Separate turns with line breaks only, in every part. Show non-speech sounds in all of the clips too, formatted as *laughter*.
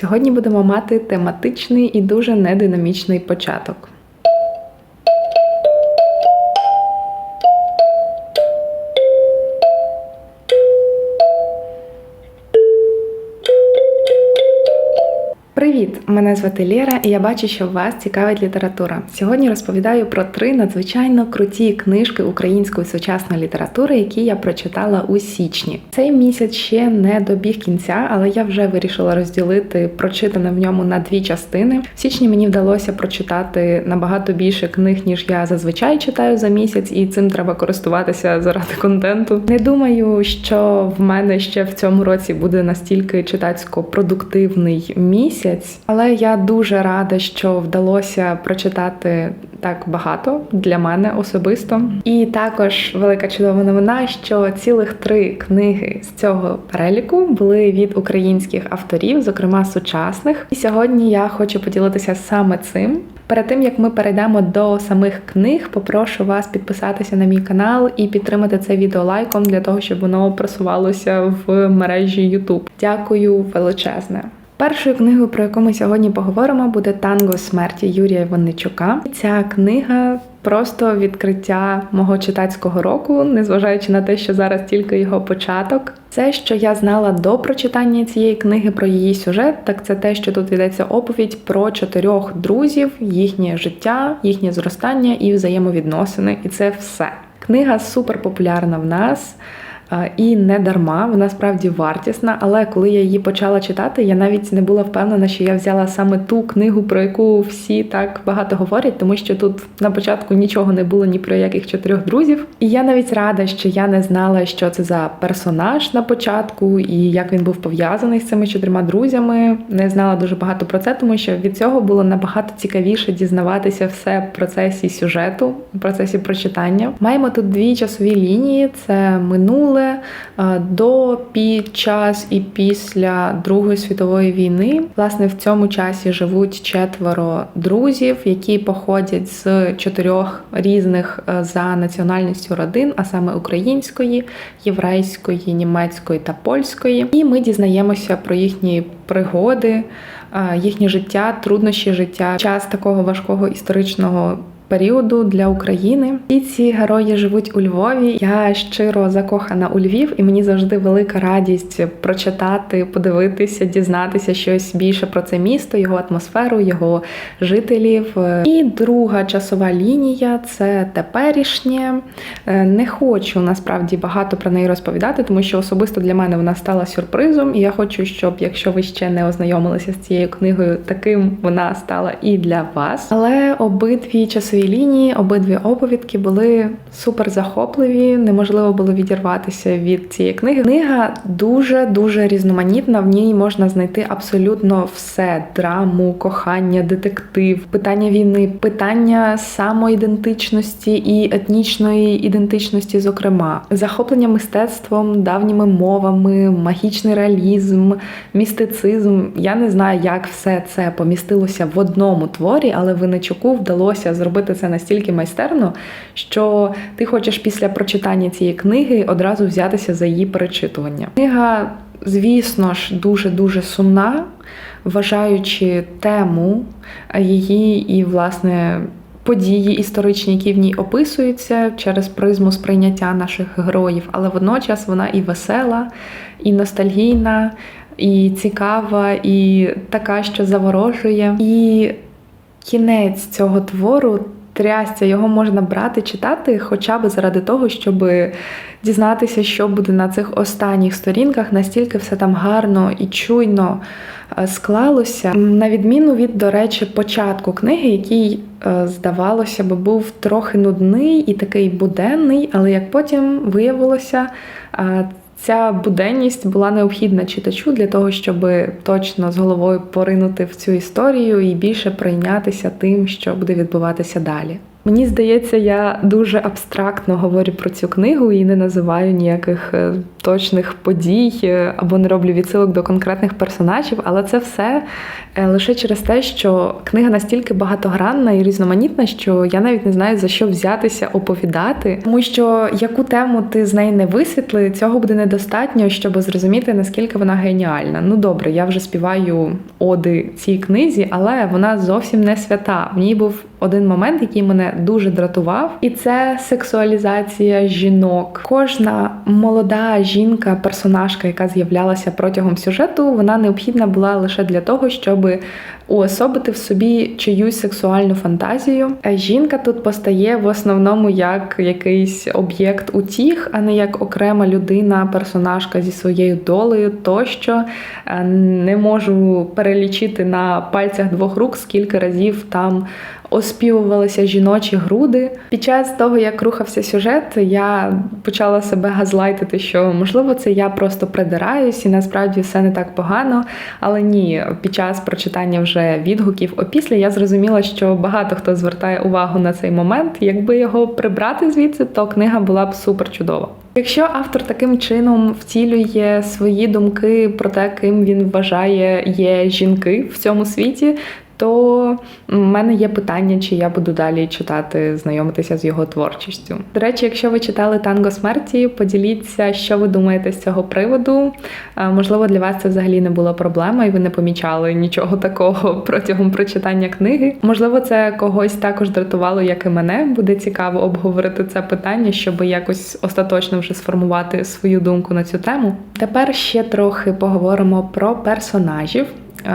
Сьогодні будемо мати тематичний і дуже нединамічний початок. Мене звати Лєра, і я бачу, що вас цікавить література. Сьогодні розповідаю про три надзвичайно круті книжки української сучасної літератури, які я прочитала у січні. Цей місяць ще не добіг кінця, але я вже вирішила розділити прочитане в ньому на дві частини. В січні мені вдалося прочитати набагато більше книг, ніж я зазвичай читаю за місяць, і цим треба користуватися заради контенту. Не думаю, що в мене ще в цьому році буде настільки читацько-продуктивний місяць. Але я дуже рада, що вдалося прочитати так багато для мене особисто. І також велика чудова новина, що цілих три книги з цього переліку були від українських авторів, зокрема сучасних. І сьогодні я хочу поділитися саме цим. Перед тим як ми перейдемо до самих книг, попрошу вас підписатися на мій канал і підтримати це відео лайком для того, щоб воно просувалося в мережі YouTube. Дякую величезне. Першою книгою, про яку ми сьогодні поговоримо, буде Танго смерті Юрія Винничука. Ця книга просто відкриття мого читацького року, незважаючи на те, що зараз тільки його початок. Це, що я знала до прочитання цієї книги про її сюжет, так це те, що тут йдеться оповідь про чотирьох друзів, їхнє життя, їхнє зростання і взаємовідносини. І це все. Книга супер популярна в нас. І не дарма, вона справді вартісна. Але коли я її почала читати, я навіть не була впевнена, що я взяла саме ту книгу, про яку всі так багато говорять, тому що тут на початку нічого не було ні про яких чотирьох друзів. І я навіть рада, що я не знала, що це за персонаж на початку і як він був пов'язаний з цими чотирма друзями. Не знала дуже багато про це, тому що від цього було набагато цікавіше дізнаватися все в процесі сюжету, в процесі прочитання. Маємо тут дві часові лінії: це минуле минуле до під час і після Другої світової війни. Власне, в цьому часі живуть четверо друзів, які походять з чотирьох різних е, за національністю родин, а саме української, єврейської, німецької та польської. І ми дізнаємося про їхні пригоди, е, їхнє життя, труднощі життя, час такого важкого історичного періоду для України. І ці герої живуть у Львові. Я щиро закохана у Львів, і мені завжди велика радість прочитати, подивитися, дізнатися щось більше про це місто, його атмосферу, його жителів. І друга часова лінія це теперішнє. Е, не хочу насправді багато про неї розповідати, тому що особисто для мене вона стала сюрпризом. І я хочу, щоб якщо ви ще не ознайомилися з цією книгою, таким вона стала і для вас. Але обидві часові своїй лінії обидві оповідки були супер захопливі, неможливо було відірватися від цієї книги. Книга дуже дуже різноманітна. В ній можна знайти абсолютно все: драму, кохання, детектив, питання війни, питання самоідентичності і етнічної ідентичності, зокрема, захоплення мистецтвом, давніми мовами, магічний реалізм, містицизм. Я не знаю, як все це помістилося в одному творі, але Винничуку вдалося зробити зробити це настільки майстерно, що ти хочеш після прочитання цієї книги одразу взятися за її перечитування. Книга, звісно ж, дуже-дуже сумна, вважаючи тему її і, власне, події історичні, які в ній описуються через призму сприйняття наших героїв, але водночас вона і весела, і ностальгійна, і цікава, і така, що заворожує. І кінець цього твору трясця, його можна брати, читати, хоча б заради того, щоб дізнатися, що буде на цих останніх сторінках, настільки все там гарно і чуйно е, склалося. На відміну від, до речі, початку книги, який, е, здавалося би, був трохи нудний і такий буденний, але як потім виявилося, е, Ця буденність була необхідна читачу для того, щоб точно з головою поринути в цю історію і більше прийнятися тим, що буде відбуватися далі. Мені здається, я дуже абстрактно говорю про цю книгу і не називаю ніяких е, точних подій е, або не роблю відсилок до конкретних персонажів, але це все е, лише через те, що книга настільки багатогранна і різноманітна, що я навіть не знаю за що взятися оповідати, тому що яку тему ти з неї не висвітли, цього буде недостатньо, щоб зрозуміти наскільки вона геніальна. Ну добре, я вже співаю оди цій книзі, але вона зовсім не свята. В ній був один момент, який мене дуже дратував, і це сексуалізація жінок. Кожна молода жінка, персонажка, яка з'являлася протягом сюжету, вона необхідна була лише для того, щоб уособити в собі чиюсь сексуальну фантазію. А жінка тут постає в основному як якийсь об'єкт утіх, а не як окрема людина, персонажка зі своєю долею, тощо е, не можу перелічити на пальцях двох рук, скільки разів там оспівувалися жіночі груди. Під час того, як рухався сюжет, я почала себе газлайтити, що можливо це я просто придираюсь, і насправді все не так погано. Але ні, під час прочитання вже відгуків опісля я зрозуміла, що багато хто звертає увагу на цей момент. Якби його прибрати звідси, то книга була б супер чудова. Якщо автор таким чином втілює свої думки про те, ким він вважає є жінки в цьому світі, то в мене є питання, чи я буду далі читати, знайомитися з його творчістю. До речі, якщо ви читали танго смерті, поділіться, що ви думаєте з цього приводу. Можливо, для вас це взагалі не була проблема, і ви не помічали нічого такого *laughs* протягом прочитання книги. Можливо, це когось також дратувало, як і мене. Буде цікаво обговорити це питання, щоб якось остаточно вже сформувати свою думку на цю тему. Тепер ще трохи поговоримо про персонажів.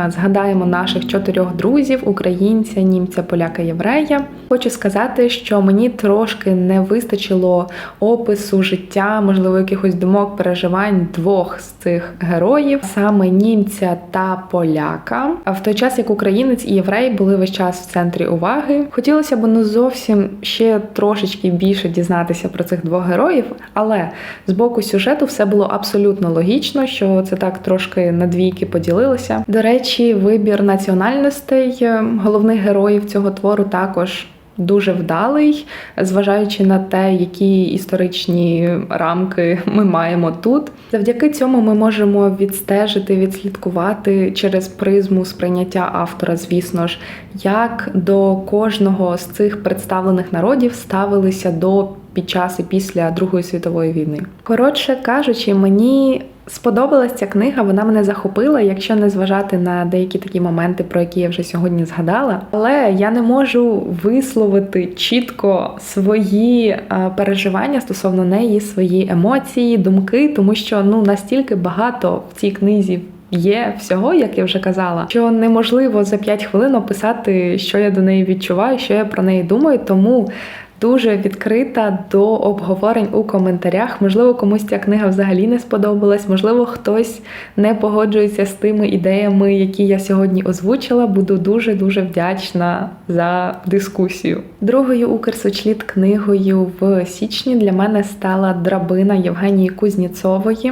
Згадаємо наших чотирьох друзів: українця, німця, поляка, єврея. Хочу сказати, що мені трошки не вистачило опису життя, можливо, якихось думок, переживань двох з цих героїв, саме німця та поляка. А в той час як українець і єврей були весь час в центрі уваги. Хотілося б ну зовсім ще трошечки більше дізнатися про цих двох героїв, але з боку сюжету все було абсолютно логічно, що це так трошки на двійки поділилося. До речі речі, вибір національностей е, головних героїв цього твору також. Дуже вдалий, зважаючи на те, які історичні рамки *laughs* ми маємо тут. Завдяки цьому ми можемо відстежити, відслідкувати через призму сприйняття автора, звісно ж, як до кожного з цих представлених народів ставилися до під час і після Другої світової війни. Коротше кажучи, мені Сподобалась ця книга, вона мене захопила, якщо не зважати на деякі такі моменти, про які я вже сьогодні згадала. Але я не можу висловити чітко свої переживання стосовно неї, свої емоції, думки, тому що ну настільки багато в цій книзі. Є всього, як я вже казала, що неможливо за 5 хвилин описати, що я до неї відчуваю, що я про неї думаю. Тому дуже відкрита до обговорень у коментарях. Можливо, комусь ця книга взагалі не сподобалась, можливо, хтось не погоджується з тими ідеями, які я сьогодні озвучила. Буду дуже-дуже вдячна за дискусію. Другою Укрсочліт книгою в січні для мене стала драбина Євгенії Кузніцової.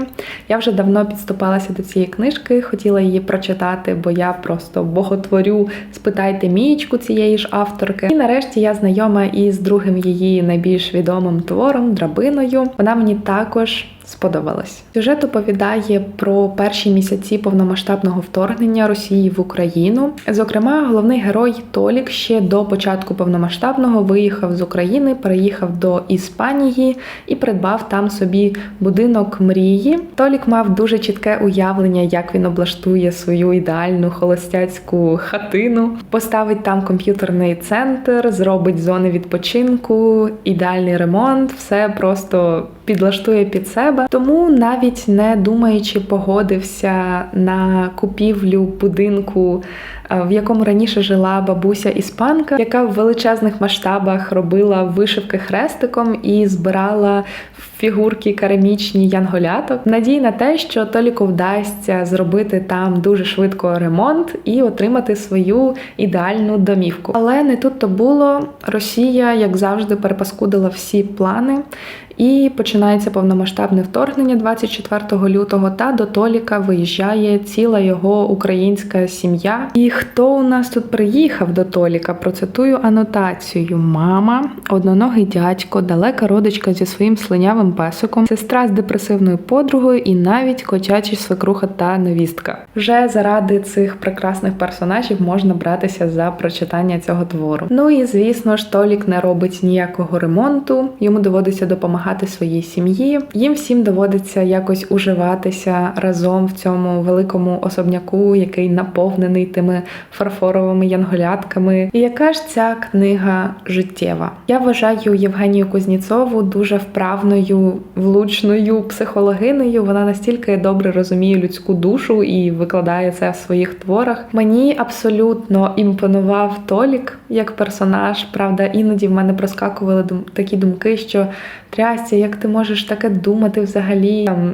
Я вже давно підступалася до цієї книжки, хотіла її прочитати, бо я просто боготворю спитайте мієчку цієї ж авторки. І нарешті я знайома із другим її найбільш відомим твором драбиною. Вона мені також сподобалась. Сюжет оповідає про перші місяці повномасштабного вторгнення Росії в Україну. Зокрема, головний герой Толік ще до початку повномасштабного виїхав з України, переїхав до Іспанії і придбав там собі будинок мрії. Толік мав дуже чітке уявлення, як він облаштує свою ідеальну холостяцьку хатину, поставить там комп'ютерний центр, зробить зони відпочинку, ідеальний ремонт, все просто підлаштує під себе. Тому навіть не думаючи, погодився на купівлю будинку, в якому раніше жила бабуся іспанка, яка в величезних масштабах робила вишивки хрестиком і збирала фігурки керамічні янголяток. Надій на те, що Толіку вдасться зробити там дуже швидко ремонт і отримати свою ідеальну домівку. Але не тут то було. Росія, як завжди, перепаскудила всі плани. І починається повномасштабне вторгнення 24 лютого. Та до Толіка виїжджає ціла його українська сім'я. І хто у нас тут приїхав до Толіка? Процитую анотацію: мама, одноногий дядько, далека родичка зі своїм слинявим песиком, сестра з депресивною подругою, і навіть котячі свекруха та невістка. Вже заради цих прекрасних персонажів можна братися за прочитання цього твору. Ну і звісно ж, Толік не робить ніякого ремонту. Йому доводиться допомагати своїй сім'ї. Їм всім доводиться якось уживатися разом в цьому великому особняку, який наповнений тими фарфоровими янголятками. І яка ж ця книга життєва? Я вважаю Євгенію Кузніцову дуже вправною, влучною психологинею. Вона настільки добре розуміє людську душу і викладає це в своїх творах. Мені абсолютно імпонував Толік як персонаж. Правда, іноді в мене проскакували такі думки, що трясся, як ти можеш таке думати взагалі. Там,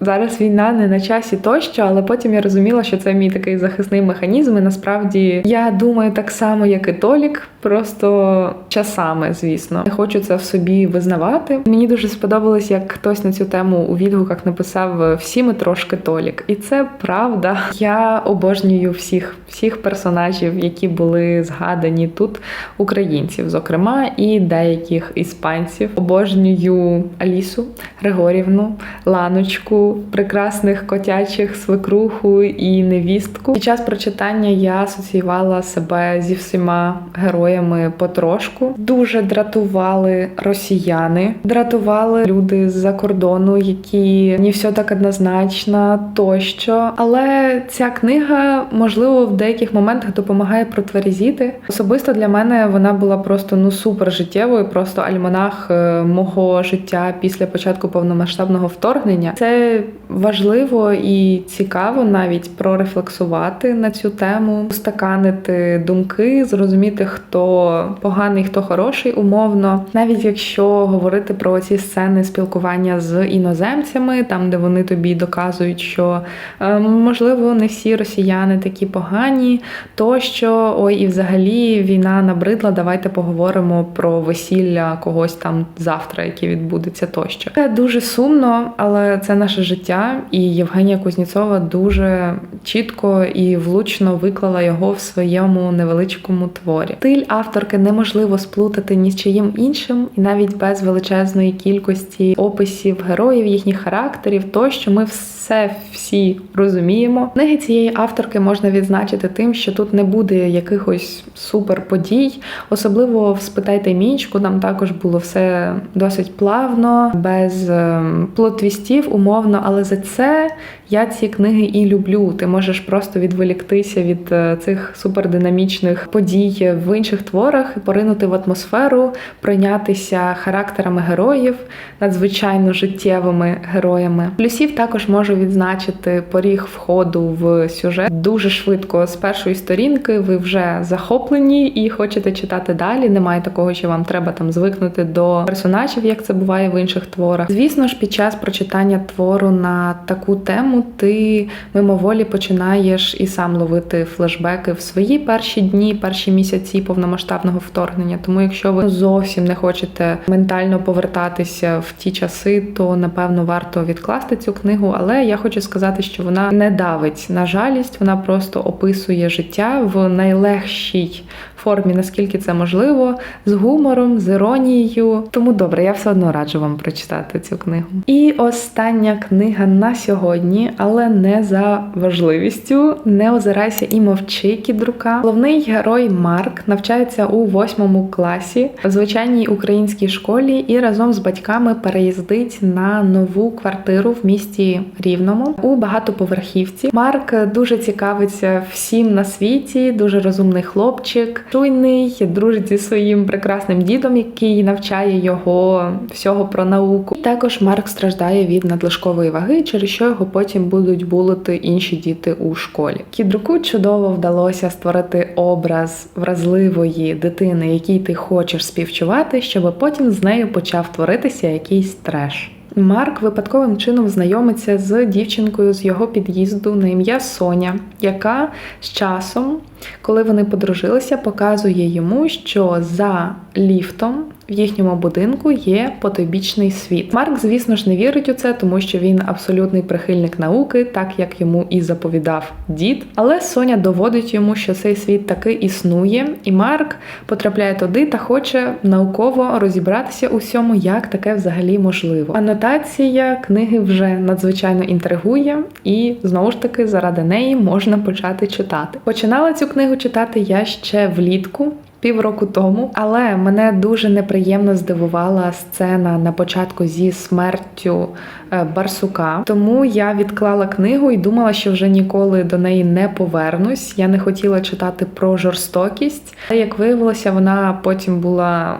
Зараз війна не на часі тощо, але потім я розуміла, що це мій такий захисний механізм. І насправді я думаю так само, як і Толік, просто часами, звісно. Не хочу це в собі визнавати. Мені дуже сподобалось, як хтось на цю тему у відгуках написав всі ми трошки Толік, і це правда. Я обожнюю всіх, всіх персонажів, які були згадані тут, українців, зокрема, і деяких іспанців. Обожнюю Алісу Григорівну, Ланочку, прекрасних котячих свекруху і невістку. Під час прочитання я асоціювала себе зі всіма героями потрошку. Дуже дратували росіяни, дратували люди з-за кордону, які не все так однозначно тощо. Але ця книга, можливо, в деяких моментах допомагає протверезіти. Особисто для мене вона була просто ну супер життєвою, просто альманах е, мого життя після початку повномасштабного вторгнення. Це важливо і цікаво навіть прорефлексувати на цю тему, устаканити думки, зрозуміти, хто поганий, хто хороший, умовно, навіть якщо говорити про ці сцени спілкування з іноземцями, там де вони тобі доказують, що е, можливо не всі росіяни такі погані, тощо ой, і взагалі війна набридла. Давайте поговоримо про весілля когось там завтра, яке відбудеться тощо. Це дуже сумно, але це наше життя, і Євгенія Кузніцова дуже чітко і влучно виклала його в своєму невеличкому творі. Стиль авторки неможливо сплутати ні з чиїм іншим, і навіть без величезної кількості описів героїв, їхніх характерів, тощо ми все всі розуміємо. Книги цієї авторки можна відзначити тим, що тут не буде якихось суперподій. Особливо в спитайте мічку, там також було все досить плавно, без ем, плотвістів, умовно, але за це я ці книги і люблю. Ти можеш просто відволіктися від е, цих супердинамічних подій в інших творах поринути в атмосферу, пройнятися характерами героїв, надзвичайно життєвими героями. Плюсів також можу відзначити поріг входу в сюжет дуже швидко з першої сторінки. Ви вже захоплені і хочете читати далі. Немає такого, що вам треба там звикнути до персонажів, як це буває в інших творах. Звісно ж, під час прочитання твору на таку тему ти мимоволі починаєш і сам ловити флешбеки в свої перші дні, перші місяці повномасштабного вторгнення. Тому, якщо ви зовсім не хочете ментально повертатися в ті часи, то напевно варто відкласти цю книгу. Але я хочу сказати, що вона не давить на жалість, вона просто описує життя в найлегшій формі, наскільки це можливо, з гумором, з іронією. Тому добре, я все одно раджу вам прочитати цю книгу. І остання книга на сьогодні, але не за важливістю. Не озирайся і мовчи кідрука. Головний герой Марк навчається у восьмому класі в звичайній українській школі і разом з батьками переїздить на нову квартиру в місті Рівному у багатоповерхівці. Марк дуже цікавиться всім на світі, дуже розумний хлопчик, чуйний, дружить зі своїм прекрасним дідом, який навчає його всього про науку. Також Марк страждає від надлишкової ваги, через що його потім будуть булити інші діти у школі. Кідруку чудово вдалося створити образ вразливої дитини, якій ти хочеш співчувати, щоб потім з нею почав творитися якийсь треш. Марк випадковим чином знайомиться з дівчинкою з його під'їзду на ім'я Соня, яка з часом коли вони подружилися, показує йому, що за ліфтом в їхньому будинку є потойбічний світ. Марк, звісно ж, не вірить у це, тому що він абсолютний прихильник науки, так як йому і заповідав дід. Але Соня доводить йому, що цей світ таки існує, і Марк потрапляє туди та хоче науково розібратися у всьому, як таке взагалі можливо. Анотація книги вже надзвичайно інтригує, і знову ж таки заради неї можна почати читати. Починала цю книгу читати я ще влітку. Півроку тому, але мене дуже неприємно здивувала сцена на початку зі смертю е, Барсука. Тому я відклала книгу і думала, що вже ніколи до неї не повернусь. Я не хотіла читати про жорстокість. Але як виявилося, вона потім була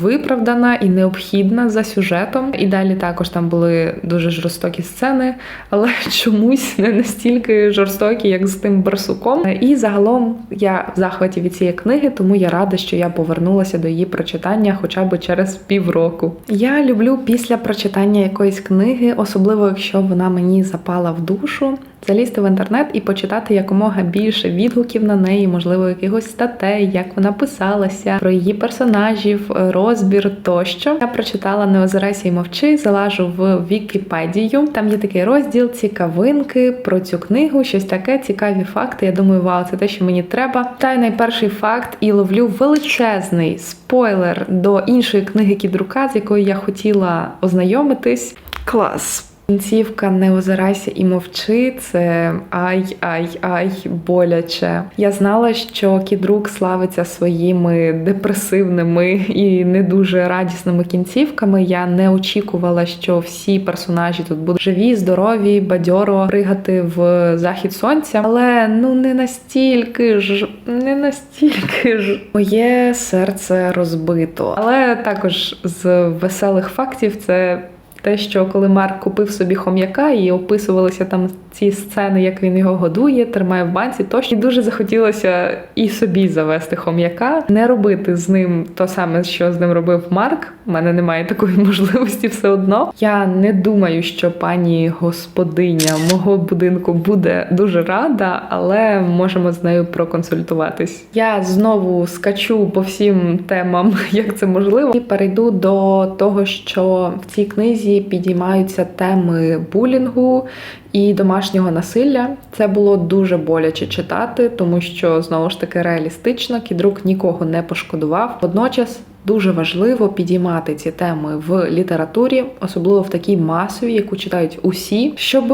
виправдана і необхідна за сюжетом. І далі також там були дуже жорстокі сцени, але *laughs* чомусь не настільки жорстокі, як з тим барсуком. І загалом я в захваті від цієї книги, тому я рада, що я повернулася до її прочитання хоча б через півроку. Я люблю після прочитання якоїсь книги, особливо якщо вона мені запала в душу. Залізти в інтернет і почитати якомога більше відгуків на неї, можливо, якихось статей, як вона писалася, про її персонажів, розбір тощо. Я прочитала Не озирайся і мовчи, залажу в Вікіпедію. Там є такий розділ цікавинки про цю книгу, щось таке, цікаві факти. Я думаю, вау, це те, що мені треба. Читаю найперший факт і ловлю величезний спойлер до іншої книги Кідрука, з якою я хотіла ознайомитись. Клас. Кінцівка не озирайся і мовчи. Це ай, ай, ай, боляче. Я знала, що кідрук славиться своїми депресивними і не дуже радісними кінцівками. Я не очікувала, що всі персонажі тут будуть живі, здорові, бадьоро пригати в захід сонця. Але ну не настільки ж, не настільки ж моє серце розбито. Але також з веселих фактів це. Те, що коли Марк купив собі хом'яка і описувалися там ці сцени, як він його годує, тримає в банці, тощо і дуже захотілося і собі завести хом'яка, не робити з ним то саме, що з ним робив Марк. У мене немає такої *laughs* можливості все одно. Я не думаю, що пані господиня мого будинку буде дуже рада, але можемо з нею проконсультуватись. Я знову скачу по всім темам, *laughs* як це можливо, і перейду до того, що в цій книзі підіймаються теми булінгу і домашнього насилля. Це було дуже боляче читати, тому що знову ж таки реалістично кідрук нікого не пошкодував. Водночас. Дуже важливо підіймати ці теми в літературі, особливо в такій масовій, яку читають усі, щоб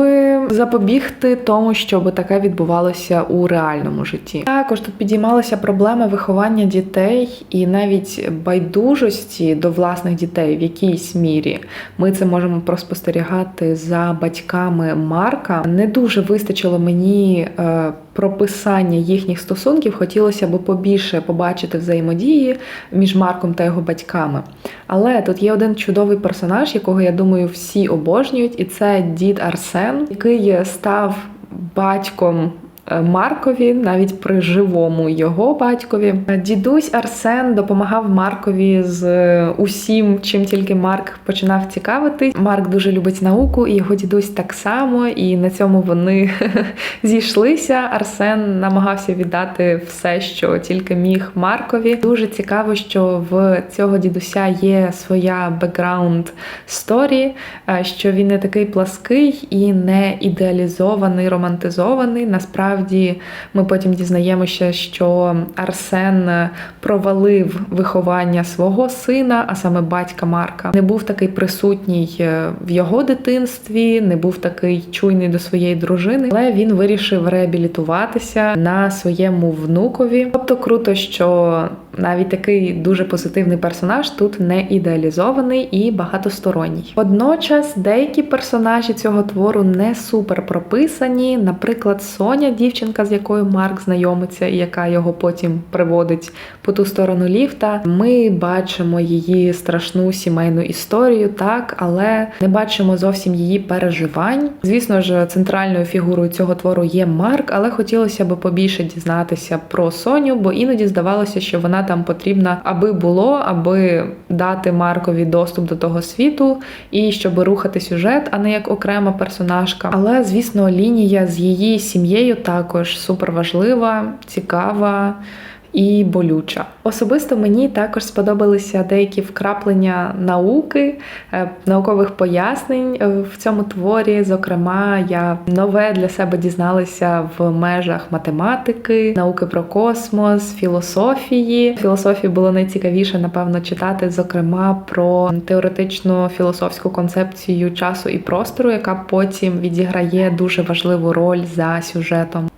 запобігти тому, щоб таке відбувалося у реальному житті. Також тут підіймалася проблема виховання дітей і навіть байдужості до власних дітей в якійсь мірі. Ми це можемо проспостерігати за батьками Марка. Не дуже вистачило мені. Прописання їхніх стосунків хотілося б побільше побачити взаємодії між Марком та його батьками. Але тут є один чудовий персонаж, якого я думаю всі обожнюють, і це дід Арсен, який став батьком. Маркові, навіть при живому його батькові. Дідусь Арсен допомагав Маркові з усім, чим тільки Марк починав цікавитись. Марк дуже любить науку, і його дідусь так само, і на цьому вони *laughs* зійшлися. Арсен намагався віддати все, що тільки міг Маркові. Дуже цікаво, що в цього дідуся є своя бекграунд сторі, що він не такий плаский і не ідеалізований, романтизований. Насправді. Насправді ми потім дізнаємося, що Арсен провалив виховання свого сина, а саме батька Марка, не був такий присутній е, в його дитинстві, не був такий чуйний до своєї дружини, але він вирішив реабілітуватися на своєму внукові. Тобто круто, що навіть такий дуже позитивний персонаж тут не ідеалізований і багатосторонній. Водночас деякі персонажі цього твору не супер прописані. Наприклад, Соня, дівчинка, з якою Марк знайомиться, і яка його потім приводить по ту сторону ліфта. Ми бачимо її страшну сімейну історію, так, але не бачимо зовсім її переживань. Звісно ж, центральною фігурою цього твору є Марк, але хотілося б побільше дізнатися про Соню, бо іноді здавалося, що вона там потрібна, аби було, аби дати Маркові доступ до того світу і щоб рухати сюжет, а не як окрема персонажка. Але звісно, лінія з її сім'єю також супер важлива, цікава. І болюча. Особисто мені також сподобалися деякі вкраплення науки, е, наукових пояснень е, в цьому творі. Зокрема, я нове для себе дізналася в межах математики, науки про космос, філософії. Філософії було найцікавіше, напевно, читати, зокрема, про теоретичну філософську концепцію часу і простору, яка потім відіграє дуже важливу роль за сюжетом.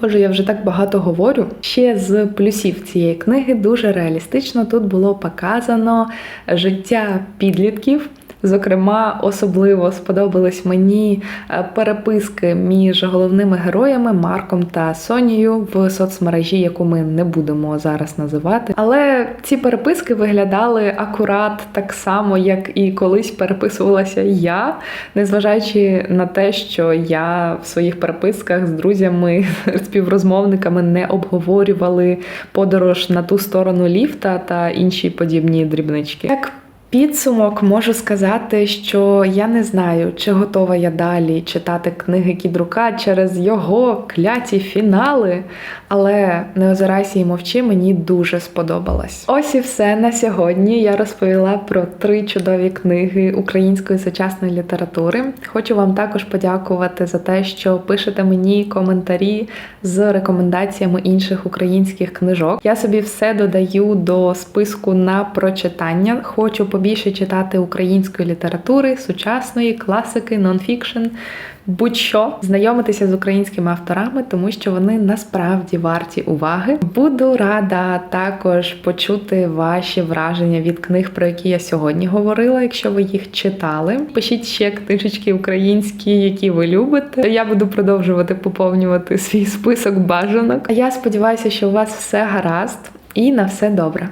Боже, я вже так багато говорю. Ще з плюсів цієї книги дуже реалістично тут було показано життя підлітків. Зокрема, особливо сподобались мені е, переписки між головними героями Марком та Сонією в соцмережі, яку ми не будемо зараз називати. Але ці переписки виглядали акурат так само, як і колись переписувалася я, незважаючи на те, що я в своїх переписках з друзями, *laughs* співрозмовниками не обговорювали подорож на ту сторону ліфта та інші подібні дрібнички. Як Підсумок можу сказати, що я не знаю, чи готова я далі читати книги Кідрука через його кляті фінали, але не озирайся і мовчи, мені дуже сподобалось. Ось і все на сьогодні. Я розповіла про три чудові книги української сучасної літератури. Хочу вам також подякувати за те, що пишете мені коментарі з рекомендаціями інших українських книжок. Я собі все додаю до списку на прочитання. Хочу побільше читати української літератури, сучасної, класики, нонфікшн, будь-що знайомитися з українськими авторами, тому що вони насправді варті уваги. Буду рада також почути ваші враження від книг, про які я сьогодні говорила, якщо ви їх читали. Пишіть ще книжечки українські, які ви любите. Я буду продовжувати поповнювати свій список бажанок. А я сподіваюся, що у вас все гаразд і на все добре.